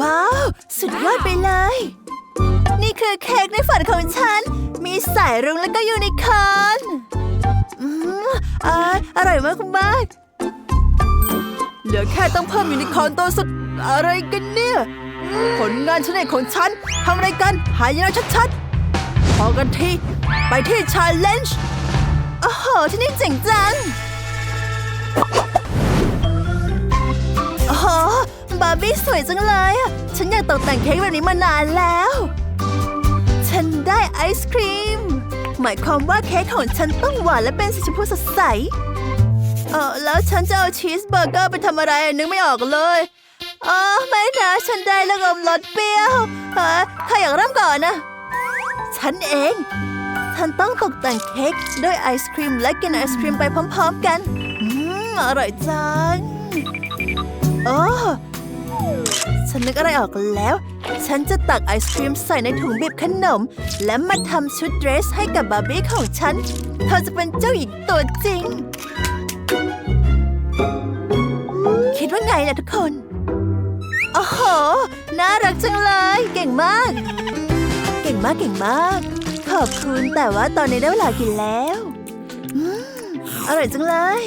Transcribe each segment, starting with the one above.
ว้าว สุดยอดไปเลย นี่คือเค้กในฝันของฉัน มีสายรุ้งแล้วก็ยูนิคอร์นอืมอร่อยอร่อยมากมากเหลือแค่ต้องเพิ่มยูนิคอร์นตัวสุดอะไรกันเนี่ย ผลงานชั้นเอกของฉันทำอะไรกัน หายนะชัดๆ พอกันที ไปที่ชาเลนจ์โอ้โห ที่นี่เจ๋งจัง ร์บี้สวยจังเลยอะฉันอยากตกแต่งเค้กแบบนี้มานานแล้ว ฉันได้ไอศครีม หมายความว่าเค้กของฉันต้องหวานและเป็นสีชมพูสดใส เออแล้วฉันจะเอาชีสเบอร์เกอร์ไปทำอะไรนึกไม่ออกเลยเออไม่นะฉันได้ลูกอมรสเปรี้ยวเออใครอยากเริ่มก่อนนะฉันเองฉันต้องตกแต่งเค้กด้วยไอศครีมและกินไอศครีมไปพร้อม ๆ กัน อืม อร่อยจัง โอ้ ฉันนึกอะไรออกแล้ว ฉันจะตักไอศครีมใส่ในถุงบีบขนม และมาทำชุดเดรสให้กับบาร์บี้ของฉัน เธอจะเป็นเจ้าหญิงตัวจริง คิดว่าไงนะทุกคน โอ้โห น่ารักจังเลย เก่งมาก เก่งมากเก่งมาก ขอบคุณแต่ว่าตอนนี้ได้เวลากินแล้ว อร่อยจังเลย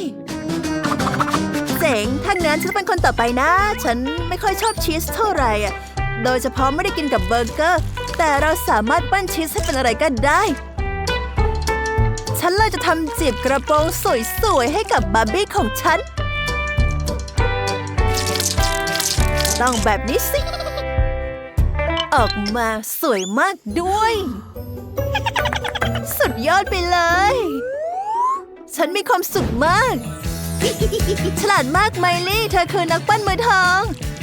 จ๋ง ถ้างั้นฉันเป็นคนต่อไปนะ ฉันไม่ค่อยชอบชีสเท่าไหร่อะโดยเฉพาะไม่ได้กินกับเบอร์เกอร์ แต่เราสามารถปั้นชีสให้เป็นอะไรก็ได้ ฉันเลยจะทำจีบกระโปรงสวยๆ ให้กับบาร์บี้ของฉัน ต้องแบบนี้สิ ออกมาสวยมากด้วย สุดยอดไปเลย ฉันมีความสุขมาก ฉลาดมากไมลี่ เธอคือนักปั้นมือทอง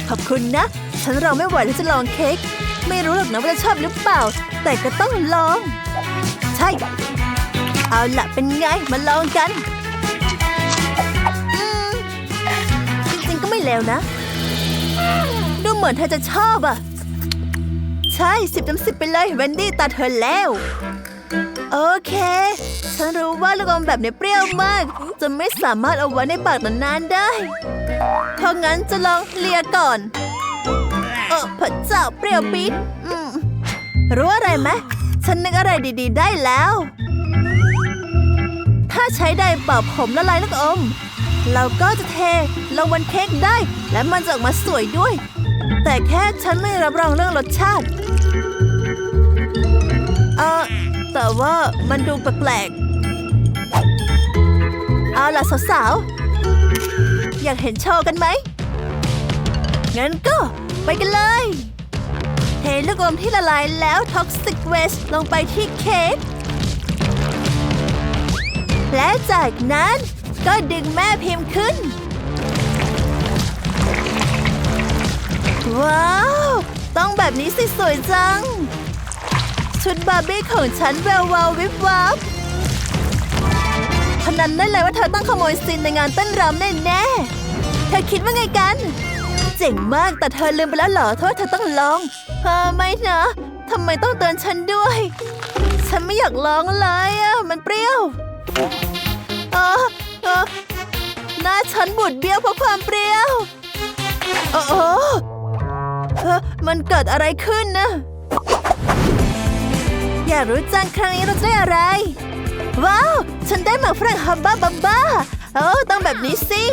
ขอบคุณนะ ฉันรอไม่ไหวที่จะลองเค้ก ไม่รู้หรอกนะว่าจะชอบหรือเปล่า แต่ก็ต้องลอง ใช่ เอาละเป็นไง มาลองกันจริงๆก็ไม่เลวนะ ดูเหมือนเธอจะชอบอะ ใช่สิบเต็มสิบไปเลยเวนดี้ตาเธอแล้ว โอเค ฉันรู้ว่าลูกอมแบบนี้เปรี้ยวมาก จะไม่สามารถเอาไว้ในปากนานๆได้ เพราะงั้นจะลองเลียก่อนเออพระเจ้าเปรี้ยวปี๊ดรู้อะไรไหมฉันนึกอะไรดีๆ ได้แล้ว ถ้าใช้ไดร์เป่าผมละลายลูกอม เราก็จะเทลงบนเค้กได้ และมันจะออกมาสวยด้วย แต่แค่ฉันไม่รับรองเรื่องรสชาติ เออ แต่ว่ามันดูแปลกๆ เอาล่ะสาวๆ อยากเห็นโชว์กันไหม งั้นก็ไปกันเลย เทลูกอมที่ละลายแล้วท็อกซิกเวสลงไปที่เค้ก และจากนั้นก็ดึงแม่พิมพ์ขึ้น ว้าว ต้องแบบนี้สิสวยจัง ชุดบาร์บี้ของฉันแวววาววิบวับพนันได้เลยว่าเธอต้องขโมยซีนในงานเต้นรำแน่ๆเธอคิดว่าไงกัน เจ๋งมากแต่เธอลืมไปแล้วเหรอเธอว่เธอต้องลองเออไม่นะทำไมต้องเตือนฉันด้วย ฉันไม่อยากลองเลยอะมันเปรี้ยวเออเออหน้าฉันบูดเบี้ยวเพราะความเปรี้ยวโอ้โหเออมันเกิดอะไรขึ้นนะ อยากรู้จังครั้งนี้เราจะได้อะไร ว้าว ฉันได้หมากฝรั่งฮับบ้าบับบ้าโอ้ต้องแบบนี้สิ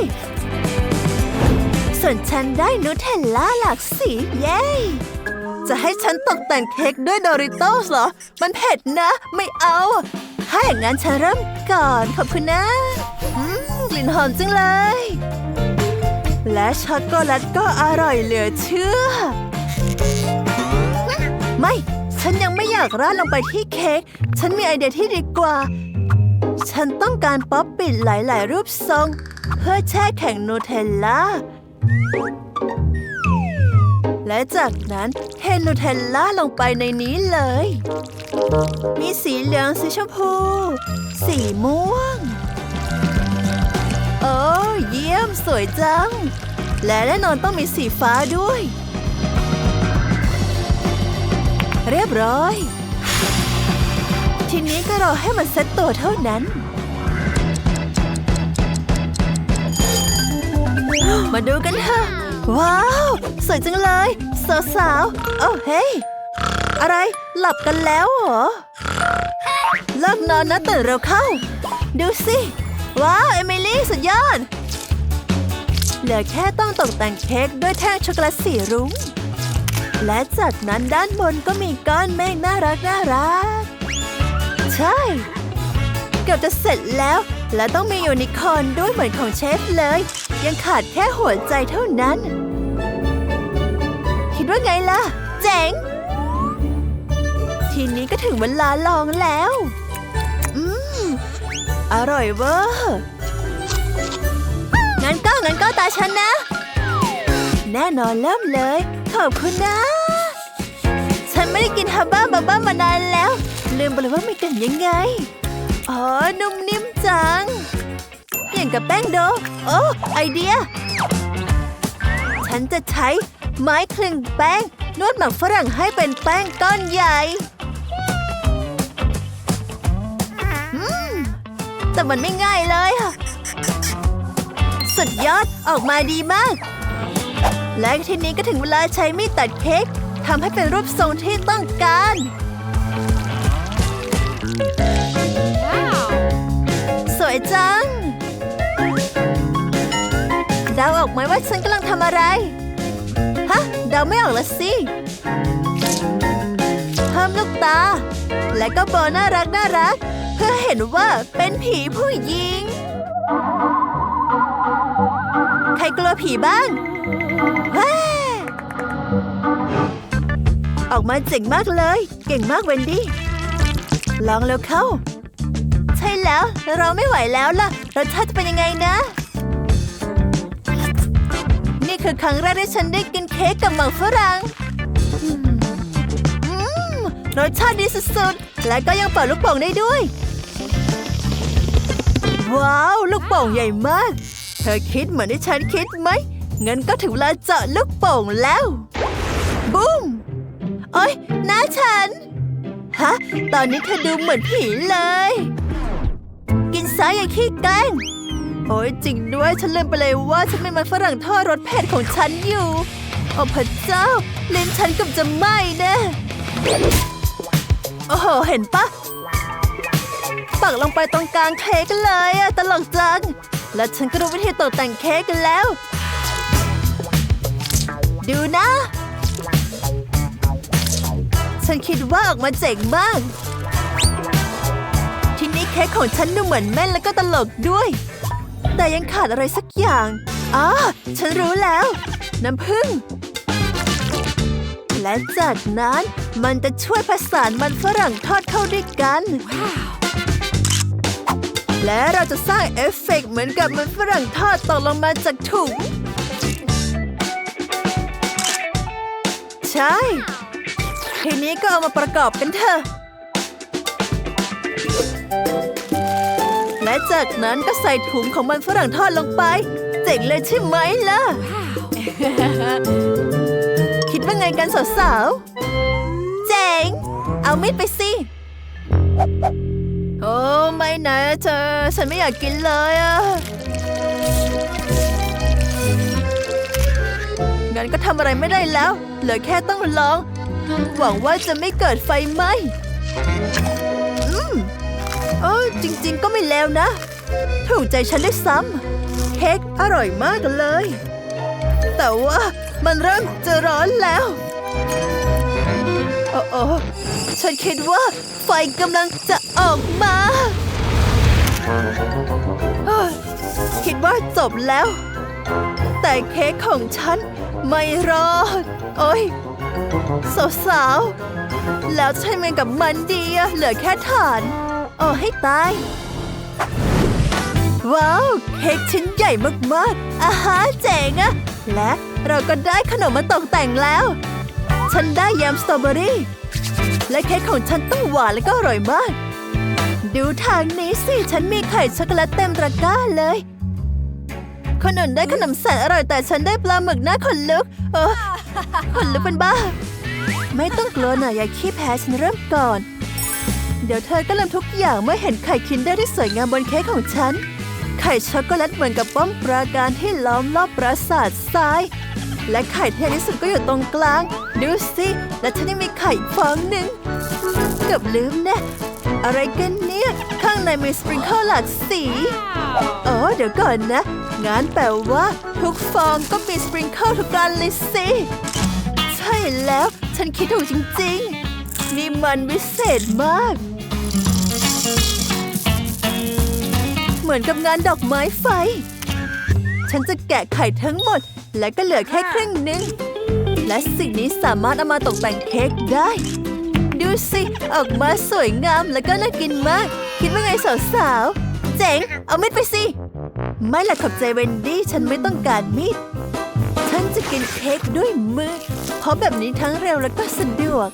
ส่วนฉันได้นูเทลล่าหลากสีเย้จะให้ฉันตกแต่งเค้กด้วยดอริโตสเหรอ มันเผ็ดนะ ไม่เอา ถ้าอย่างนั้นฉันเริ่มก่อนขอบคุณนะกลิ่นหอมจังเลย และช็อกโกแลตก็อร่อยเหลือเชื่อ ไม่ ฉันยังไม่อยากราดลงไปที่เค้ก ฉันมีไอเดียที่ดีกว่า ฉันต้องการป๊อปปิดหลาย ๆ รูปทรง เพื่อแช่แข็งนูเทลล่า และจากนั้นเทนูเทลล่าลงไปในนี้เลย มีสีเหลือง สีชมพู สีม่วง โอ้ เยี่ยมสวยจัง และแน่นอนต้องมีสีฟ้าด้วย เรียบร้อย ทีนี้ก็รอให้มันเซ็ตตัวเท่านั้น มาดูกันเถอะว้าว สวยจังเลย สาวๆโอ้เฮ้ยอะไรหลับกันแล้วเหรอเลิกนอนนะตื่นเร็วเข้า ดูสิ ว้าว เอมิลี่สุดยอด เหลือแค่ต้องตกแต่งเค้กด้วยแท่งช็อกโกแลตสีรุ้ง และจากนั้นด้านบนก็มีก้อนเมฆน่ารักน่ารัก ใช่ เกือบจะเสร็จแล้ว และต้องมียูนิคอร์นด้วยเหมือนของเชฟเลย ยังขาดแค่หัวใจเท่านั้น คิดว่าไงล่ะ เจ๋ง ทีนี้ก็ถึงเวลาลองแล้ว อืม อร่อยเวอร์งั้นก็งั้นก็ตาฉันนะ แน่นอนเริ่มเลย ขอบคุณนะ ฉันไม่ได้กินฮับบ้าบับบ้ามานานแล้ว ลืมไปเลยว่ามันกันยังไง อ๋อ นุ่มนิ่มจัง อย่างกับแป้งโด โอ้ไอเดีย ฉันจะใช้ไม้คลึงแป้ง นวดหมักฝรั่งให้เป็นแป้งก้อนใหญ่แต่มันไม่ง่ายเลยอะสุดยอดออกมาดีมาก และทีนี้ก็ถึงเวลาใช้มีดตัดเค้กทำให้เป็นรูปทรงที่ต้องการ สวยจังเดาออกไหมว่าฉันกำลังทำอะไร ฮะเดาไม่ออกละสิเพิ่มลูกตา และก็โบน่ารักน่ารัก เพื่อเห็นว่าเป็นผีผู้หญิงใครกลัวผีบ้างออกมาเจ๋งมากเลย เก่งมากเวนดี้ ลองเร็วเข้า ใช่แล้ว เราไม่ไหวแล้วล่ะ รสชาติจะเป็นยังไงนะ นี่คือครั้งแรกที่ฉันได้กินเค้กกับหมักฝรั่งอืมอืมรสชาติดีสุดๆ และก็ยังเป่าลูกโป่งได้ด้วย ว้าว ลูกโป่งใหญ่มาก เธอคิดเหมือนที่ฉันคิดไหม งั้นก็ถึงเวลาเจาะลูกโป่งแล้วบูมโอ๊ยหน้าฉัน ฮะ ตอนนี้เธอดูเหมือนผีเลย กินซ้ายอย่าขี้แกล้งโอ้ยจริงด้วยฉันลืมไปเลยว่าฉันมีมันฝรั่งทอดรสเผ็ดของฉันอยู่ โอ้พระเจ้าลิ้นฉันกับจะไหม้นะโอ้โห เห็นปะปักลงไปตรงกลางเค้กเลยอะตลกจัง และฉันก็รู้วิธีตกแต่งเค้กกันแล้ว ดูนะ ฉันคิดว่าออกมาเจ๋งมาก ทีนี้เค้กของฉันดูเหมือนแม่นแล้วก็ตลกด้วย แต่ยังขาดอะไรสักอย่างอ๋อฉันรู้แล้ว น้ำผึ้งและจากนั้นมันจะช่วยผสานมันฝรั่งทอดเข้าด้วยกัน และเราจะสร้างเอฟเฟกต์เหมือนกับมันฝรั่งทอดตกลงมาจากถุง ใช่ ทีนี้ก็เอามาประกอบกันเถอะ และจากนั้นก็ใส่ถุงของมันฝรั่งทอดลงไป เจ๋งเลยใช่ไหมล่ะ คิดว่าไงกันสาวๆ เจ๋ง เอามีดไปสิโอ้ ไม่นะเธอ ฉันไม่อยากกินเลยอะงั้นก็ทำอะไรไม่ได้แล้ว เหลือแค่ต้องลอง หวังว่าจะไม่เกิดไฟไหม้อืมเออจริง ๆ ก็ไม่เลวนะ ถูกใจฉันได้ซ้ำเค้กอร่อยมากเลย แต่ว่ามันเริ่มจะร้อนแล้วโอ้โอฉันคิดว่าไฟกำลังจะออกมา คิดว่าจบแล้ว แต่เค้กของฉันไม่รอด โอ้ยสาวๆแล้วใช่ไหมกับมันดีอะเหลือแค่ฐานโอ้ให้ตาย ว้าว เค้กชิ้นใหญ่มากๆ อาหารเจ๋งอะและเราก็ได้ขนมมาตกแต่งแล้ว ฉันได้ยมสตรอเบอรี่ และเค้กของฉันต้องหวานและก็อร่อยมาก ดูทางนี้สิ ฉันมีไข่ช็อกโกแลตเต็มตะกร้าเลย คนอื่นได้ขนมแสนอร่อยแต่ฉันได้ปลาหมึกหน้าขนลุกเออขนลุกเป็นบ้า ไม่ต้องกลัวหนะอย่าขี้แพ้ฉันเริ่มก่อน เดี๋ยวเธอก็ลืมทุกอย่างเมื่อเห็นไข่คินเดอร์ที่สวยงามบนเค้กของฉัน ไข่ช็อกโกแลตเหมือนกับป้อมปราการที่ล้อมรอบปราสาททราย และไข่ที่ใหญ่ที่สุดก็อยู่ตรงกลาง ดูสิ และฉันยังมีไข่ฟองหนึ่งเกือบลืมแนะ อะไรกันเนี่ย ข้างในมีสปริงเกิลหลากสีอ๋อเดี๋ยวก่อนนะงั้นแปลว่า ทุกฟองก็มีสปริงเกิลทุกการเลยสิ ใช่แล้วฉันคิดถูกจริงๆ นี่มันวิเศษมาก เหมือนกับงานดอกไม้ไฟ ฉันจะแกะไข่ทั้งหมด และก็เหลือแค่ครึ่งหนึ่งและสิ่งนี้สามารถเอามาตกแต่งเค้กได้ ดูสิ ออกมาสวยงามแล้วก็น่ากินมาก คิดว่าไงสาวๆ เจ๋ง เอามีดไปสิ ไม่ละขอบใจเวนดี้ ฉันไม่ต้องการมีด ฉันจะกินเค้กด้วยมือ เพราะแบบนี้ทั้งเร็วและก็สะดวก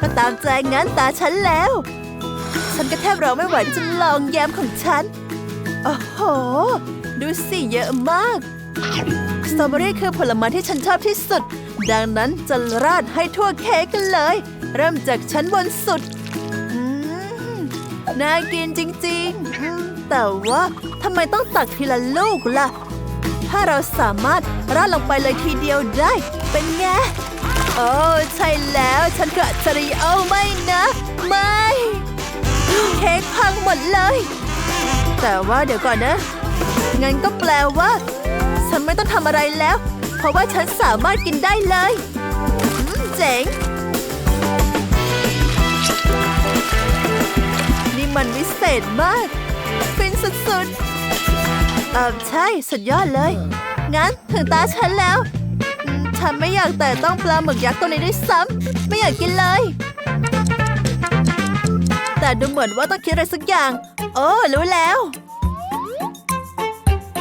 ก็ตามใจงั้นตาฉันแล้ว ฉันก็แทบรอไม่ไหวที่จะลองแยมของฉัน โอ้โห ดูสิเยอะมาก สตรอเบอรี่คือผลไม้ที่ฉันชอบที่สุด ดังนั้นจะราดให้ทั่วเค้กกันเลย เริ่มจากชั้นบนสุดน่ากินจริงๆ แต่ว่าทำไมต้องตักทีละลูกล่ะ ถ้าเราสามารถราดลงไปเลยทีเดียวได้ เป็นไง โอ้ ใช่แล้วฉันคืออัจริโอไม่นะ ไม่ เค้กพังหมดเลย แต่ว่าเดี๋ยวก่อนนะ งั้นก็แปลว่า ฉันไม่ต้องทำอะไรแล้ว เพราะว่าฉันสามารถกินได้เลยเจ๋ง นี่มันวิเศษมาก ฟินสุดๆเออใช่สุดยอดเลย งั้นถึงตาฉันแล้ว ฉันไม่อยากแต่ต้องปลาหมึกยักษ์ตัวนี้ด้วยซ้ำไม่อยากกินเลย แต่ดูเหมือนว่าต้องคิดอะไรสักอย่าง โอ้ รู้แล้ว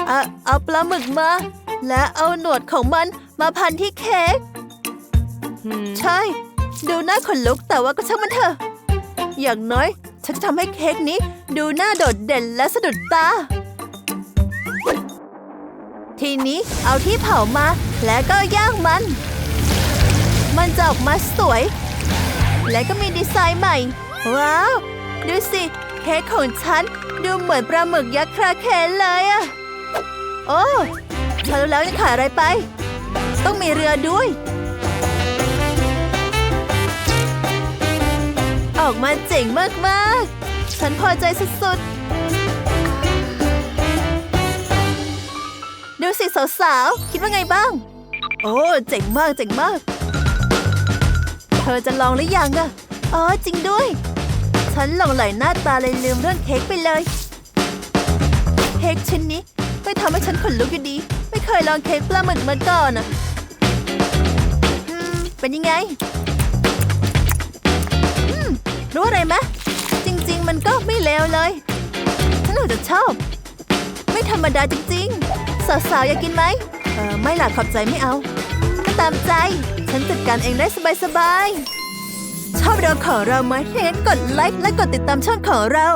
เอาเอาปลาหมึกมา และเอาหนวดของมันมาพันที่เค้ก ใช่ ดูน่าขนลุกแต่ว่าก็ช่างมันเถอะ อย่างน้อย ฉันจะทำให้เค้กนี้ ดูน่าโดดเด่นและสะดุดตา ทีนี้เอาที่เผามาแล้วก็ย่างมัน มันจะออกมาสวย และก็มีดีไซน์ใหม่ ว้าว ดูสิเค้กของฉันดูเหมือนปลาหมึกยักษ์คราเคนเลยอะโอ้ ฉันรู้แล้วจะขายอะไรไป ต้องมีเรือด้วย ออกมาเจ๋งมากๆ ฉันพอใจสุดๆ ดูสิสาวๆ คิดว่าไงบ้าง โอ้เจ๋งมากเจ๋งมาก เธอจะลองหรือยังอะอ๋อจริงด้วย ฉันหลงไหลหน้าตาเลยลืมเรื่องเค้กไปเลย เค้กชิ้นนี้ไม่ทำให้ฉันขนลุกอยู่ดี ยลองเค้กปลาหมึกมาก่อนอะอืมเป็นยังไงรู้อะไรไหมจริง ๆ มันก็ไม่เลวเลยฉันอาจจะชอบ ไม่ธรรมดาจริง ๆ สาวๆ อยากกินไหมเออไม่หล่ะขอบใจไม่เอาก็ตามใจ ฉันจัดการเองได้สบายๆชอบเราของเราไหมถ้างั้นกดไลค์และกดติดตามช่องของเรา